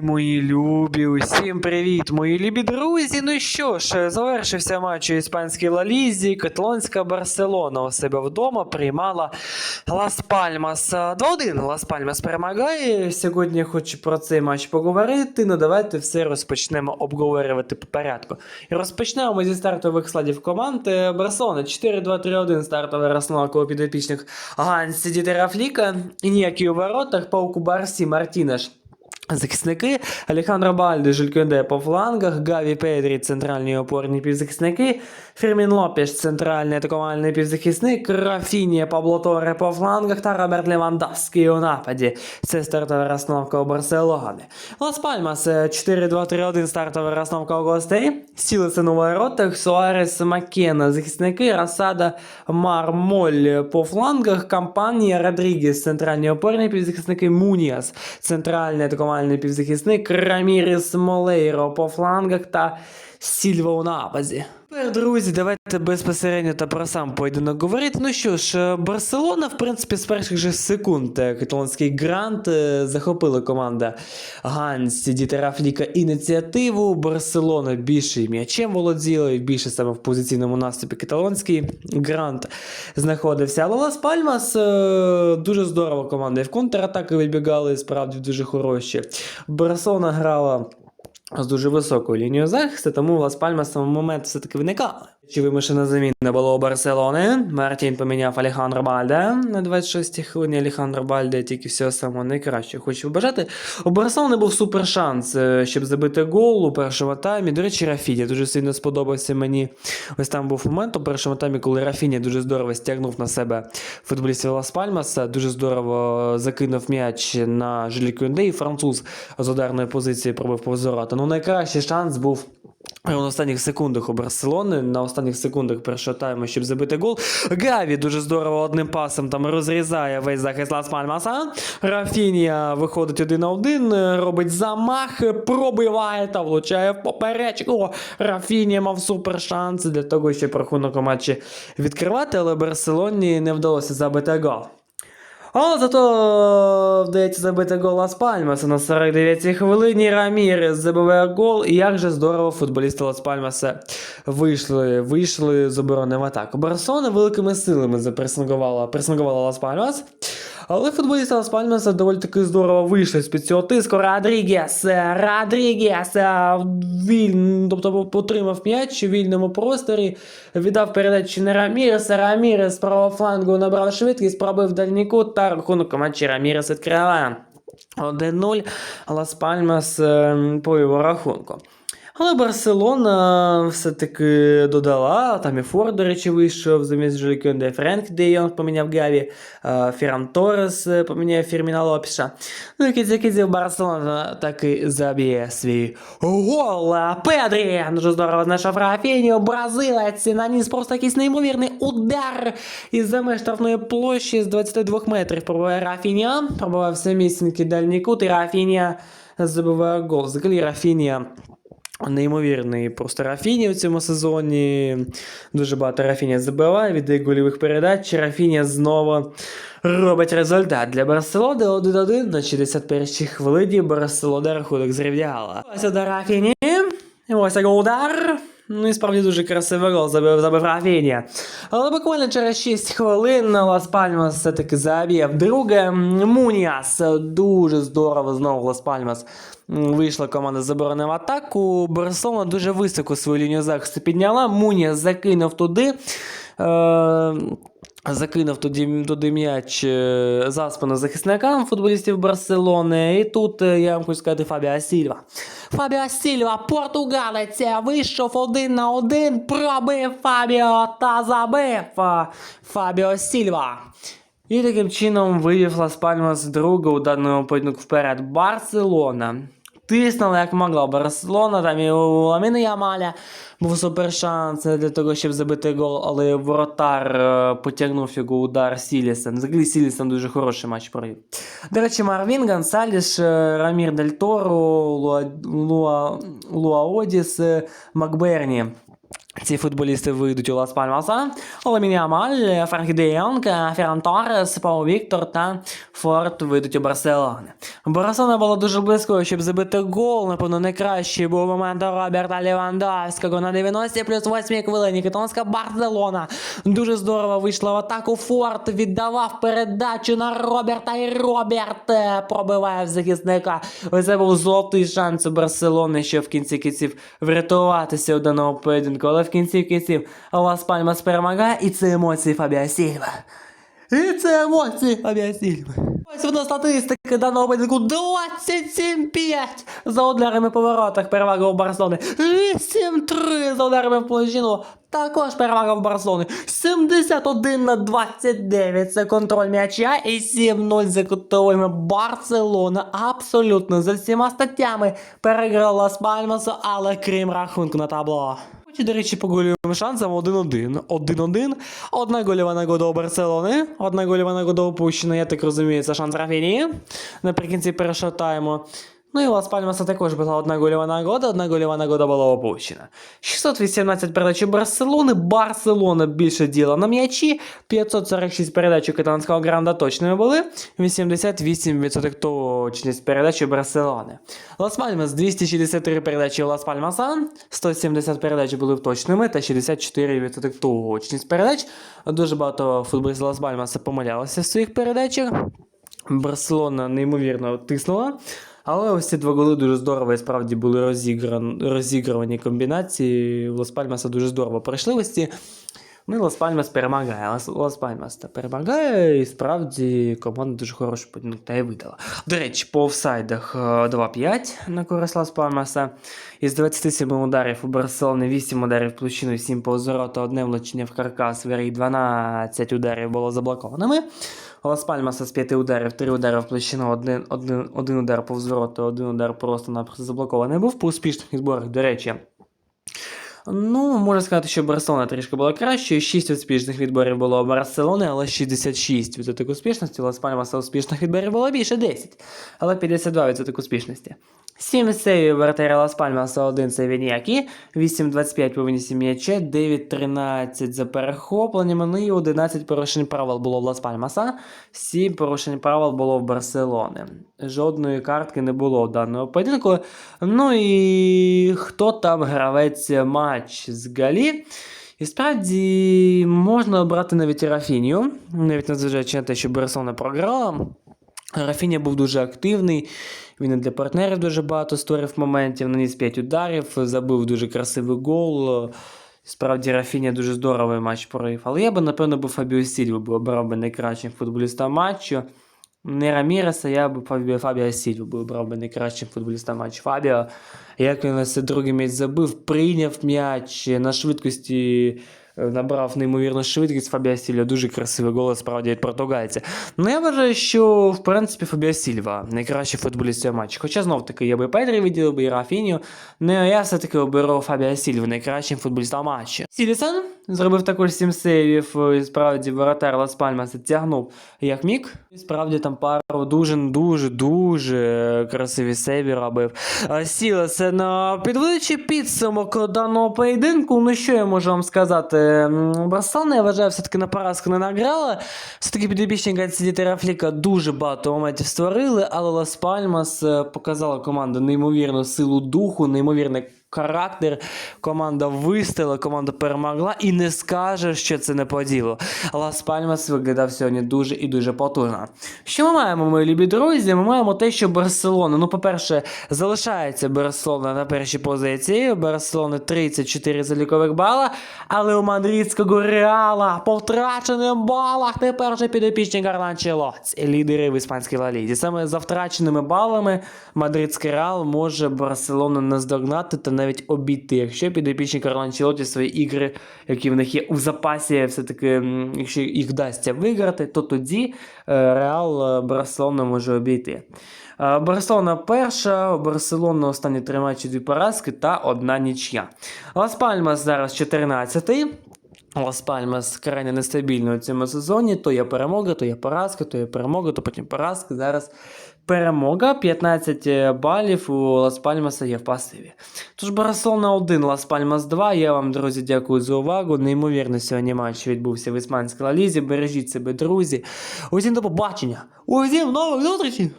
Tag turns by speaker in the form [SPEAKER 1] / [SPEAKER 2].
[SPEAKER 1] Мої любі, усім привіт, мої любі друзі. Ну що ж, завершився матч у іспанській Лалізі. Каталонська Барселона у себе вдома приймала Лас Пальмас. 2-1 Лас Пальмас перемагає. Сьогодні я хочу про цей матч поговорити. Ну давайте все розпочнемо обговорювати по порядку. І розпочнемо зі стартових складів команд. Барселона 4-2-3-1 стартова розстановка у підопічних Гансі Дітера Фліка. І ніякі у воротах Пауку Барсі Мартінеш. Захисники. Алехандро Бальди, Жиль Кюнде по флангах, Гаві Педрі, центральні опорні півзахисники, Фермін Лопеш, центральний атакувальний півзахисник, Рафінія Пабло Торе по флангах. Та Роберт Левандовський у нападі. Це стартова розстановка у Барселони. Лас Пальмас е, 4-2-3-1 стартова розстановка у гостей. Стілесен у воротах, Суарес Маккена, захисники, Расада Мармоль по флангах, Кампанія Родрігес, центральні опорні півзахисники, Муніас, центральний атакувальний півзахисник, Раміріс Молейро по флангах та Сільва у нападі. Тепер, друзі, давайте безпосередньо та про сам поєдинок говорити. Ну що ж, е, Барселона, в принципі, з перших же секунд е, каталонський грант е, захопила команда Ганс Дітера Фліка ініціативу. Барселона більше м'ячем володіла, і більше саме в позиційному наступі каталонський грант знаходився. Але Лас Пальмас дуже здорово команда. І в контратаки вибігали, справді дуже хороші. Барселона грала з дуже високою лінією захисту, тому у Лас Пальмас на момент все-таки виникали. Чи вимушена заміна була у Барселони? Мартін поміняв Алехандро Бальде на 26-й хвилині. Алехандро Бальде тільки всього самого найкращого хочу побажати. У Барселони був супер шанс, е, щоб забити гол у першому таймі. До речі, Рафіня дуже сильно сподобався мені. Ось там був момент у першому таймі, коли Рафіня дуже здорово стягнув на себе футболістів Лас Пальмаса. Дуже здорово закинув м'яч на Жилі Кюнде, і француз з ударної позиції пробив повз ворота. Ну найкращий шанс був. На останніх секундах у Барселони, на останніх секундах першого тайму, щоб забити гол. Гаві дуже здорово одним пасом там розрізає весь захист Лас Пальмаса. Рафінія виходить один на один, робить замах, пробиває та влучає в поперечку. Рафінія мав супер шанс для того, щоб рахунок у матчі відкривати, але Барселоні не вдалося забити гол. Але зато вдається забити гол Лас Пальмаса на 49-й хвилині. Рамірес забиває гол. І як же здорово футболісти Лас Пальмаса вийшли, вийшли з оборони в атаку. Барселона великими силами запресингувала пресингувала Лас Пальмас. Але футболісти Лас Пальмаса доволі таки здорово вийшли з-під цього тиску. Родрігес, Родрігес, е, тобто потримав м'яч у вільному просторі, віддав передачу на Раміреса. Рамірес з правого флангу набрав швидкість, пробив дальній кут та рахунок матчі Рамірес відкриває. 1-0 Лас Пальмас е, по його рахунку. Але Барселона все-таки додала, там і Форд, до речі, вийшов замість Жолікюнде, Френк Де Йонг поміняв Гаві, е, Ферран Торрес е, поміняв Фірміна Лопіша. Ну і кінці Барселона таки заб'є свій гол. Педрі дуже здорово знайшов Рафінію, бразилець наніс просто якийсь неймовірний удар із за меж штрафної площі з 22 метрів. Пробиває Рафінія, пробиває все місценький дальній кут, і Рафінія забиває гол. Взагалі Рафінія Неймовірний просто Рафіні в цьому сезоні. Дуже багато Рафіня забиває, віддає гольових передач. Рафіня знову робить результат для Барселони 1-1 на 61-й хвилині. Барселона рахунок зрівняла. Ось удар Рафіні. Ось такий удар. Ну і справді дуже красивий гол забив, забив Рафіня. Але буквально через 6 хвилин Лас Пальмас все-таки заб'є вдруге. Муніас дуже здорово знову Лас Пальмас вийшла команда з оборони в атаку. Барселона дуже високо свою лінію захисту підняла. Муніас закинув туди. Е- Закинув туди, туди м'яч е, за спину захисникам футболістів Барселони. І тут е, я вам хочу сказати Фабіа Сільва. Фабіа Сільва, португалець, вийшов один на один, пробив Фабіо та забив Фабіо Сільва. І таким чином вивів Лас Пальмас друга у даному поєдинку вперед Барселона. Тиснула як могла Барселона, там і у Ламіна Ямаля був супер шанс для того, щоб забити гол, але воротар е, потягнув його удар Сілісен. Взагалі Сілісен дуже хороший матч провів. До речі, Марвін, Гонсаліш, е, Рамір Дель Торо, Луа, Луа, Луа Одіс, е, Макберні. Ці футболісти вийдуть у Лас Пальмаса. Оламін Ямаль, Франкі Де Йонг, Ферран Торрес, Пау Віктор та Форт вийдуть у Барселони. Барселона була дуже близькою, щоб забити гол. Напевно, найкращий був момент Роберта Лівандовського на 90 плюс 8 хвилині. Каталонська Барселона дуже здорово вийшла в атаку. Форт віддавав передачу на Роберта, і Роберт пробиває в захисника. Це був золотий шанс у Барселони, щоб в кінці кінців врятуватися у даному поєдинку. Але в кінці кінців Лас Пальмас перемагає, і це емоції Фабіа Сільва. І це емоції Фабіа Сільва. Ось вона статистика даного поєдинку 27-5 за ударами по воротах перевага у Барселони. 8-3 за ударами в площину. Також перевага в Барселони. 71 на 29 це контроль м'яча і 7-0 за кутовими. Барселона абсолютно за всіма статтями переграла з але крім рахунку на табло. Чи, до речі, по гольовим шансам 1-1. 1-1. Одна гольова нагода у Барселони. Одна гольова нагода упущена, я так розумію, це шанс Рафіні. Наприкінці першого тайму. Ну і Лас Пальмаса також була одна гольова нагода, одна гольова нагода була опущена. 618 передач у Барселони, Барселона більше діла на м'ячі, 546 передач у каталанського гранда точними були, 88% точність передач у Барселони. Лас Пальмас 263 передачі у Лас Пальмаса, 170 передач були точними та 64% точність передач. Дуже багато футболістів Лас Пальмаса помилялися в своїх передачах. Барселона неймовірно тиснула. Але ось ці два голи дуже здорово і справді були розігран, розіграні комбінації. Лос Пальмаса дуже здорово пройшли ось ці. Ну і Лас Пальмас перемагає. Лас, Лас Пальмас та перемагає, і справді команда дуже хорошу поєдинок та й видала. До речі, по офсайдах е, 2-5 на користь Лас Пальмаса. Із 27 ударів у Барселони 8 ударів площину, 7 по та одне влучення в каркас, вері 12 ударів було заблокованими. Лас Пальмаса з 5 ударів, 3 удари в площину, один, один, один удар по взвороtu, один удар просто-напросто заблокований був по успішних відборах, до речі. Ну, можна сказати, що Барселона трішки була кращою. 6 успішних відборів було у Барселони, але 66% успішності. У Лас Пальмаса успішних відборів було більше 10, але 52% успішності. 7 сейвів вратаря Лас Пальмаса, 1 це Вініакі, 8-25 по винісі м'яча, 9-13 за перехопленнями, ну і 11 порушень правил було в Лас Пальмаса, 7 порушень правил було в Барселони. Жодної картки не було даного поєдинку. Ну і хто там гравець матч з Галі? І справді можна обрати навіть Рафінію, навіть незважаючи на те, що Барселона програла. Рафіня був дуже активний, він і для партнерів дуже багато створив моментів, наніс 5 ударів, забив дуже красивий гол. Справді Рафіня дуже здоровий матч провів. Але я би, напевно, був Фабіо Сільву, обрав би найкращим футболістом матчу. Не Раміреса, я б Фабіо, Фабіо Сільву би обрав би найкращим футболістом матчу. Фабіо, як він ось другий м'яч забив, прийняв м'яч на швидкості. Е, Набрав неймовірну швидкість Фабіа Сільва, дуже красивий голос справді від португальця. Ну я вважаю, що в принципі Фабіа Сільва найкращий футболіст цього матчу. Хоча знов таки я би Педрі виділив би і Рафіню. Ну я все-таки оберу Фабіа Сільву найкращим футболістом матчу. Сілісон зробив також 7 сейвів. І справді воротар Лас Пальмаса тягнув як міг. І справді там пару дуже дуже дуже красиві сейві робив. А, Сілеса на підводячи підсумок даного поєдинку. Ну що я можу вам сказати? Барселона, я вважаю, все-таки на поразку не награла. Все-таки підопічні Ганці Терафліка дуже багато моментів створили, але Лас Пальмас е, показала команду неймовірну силу духу, неймовірний характер. Команда вистояла, команда перемогла і не скаже, що це не по ділу. Лас Пальмас виглядав сьогодні дуже і дуже потужно. Що ми маємо, мої любі друзі? Ми маємо те, що Барселона, ну, по-перше, залишається Барселона на першій позиції. У Барселони 34 залікових бала, але у мадридського Реала по втраченим балах тепер вже підопічні Гарланчелоц, лідери в іспанській лалізі. Саме за втраченими балами мадридський Реал може Барселону наздогнати та навіть обійти, якщо підопічні Карланчелоті свої ігри, які в них є у запасі, все-таки, якщо їх вдасться виграти, то тоді е, Реал Барселона може обійти. Е, Барселона перша, Барселона останні три матчі дві поразки та одна ніч'я. Лас Пальмас зараз 14-й. Лас Пальмас крайне нестабільно у цьому сезоні. То є перемога, то є поразка, то є перемога, то потім поразка. Зараз перемога, 15 балів у Лас Пальмаса є в пасиві. Тож Барселона 1, Лас Пальмас 2. Я вам, друзі, дякую за увагу. Неймовірно, сьогодні матч відбувся в іспанській лалізі. Бережіть себе, друзі. Усім до побачення. Усім нових зустрічей!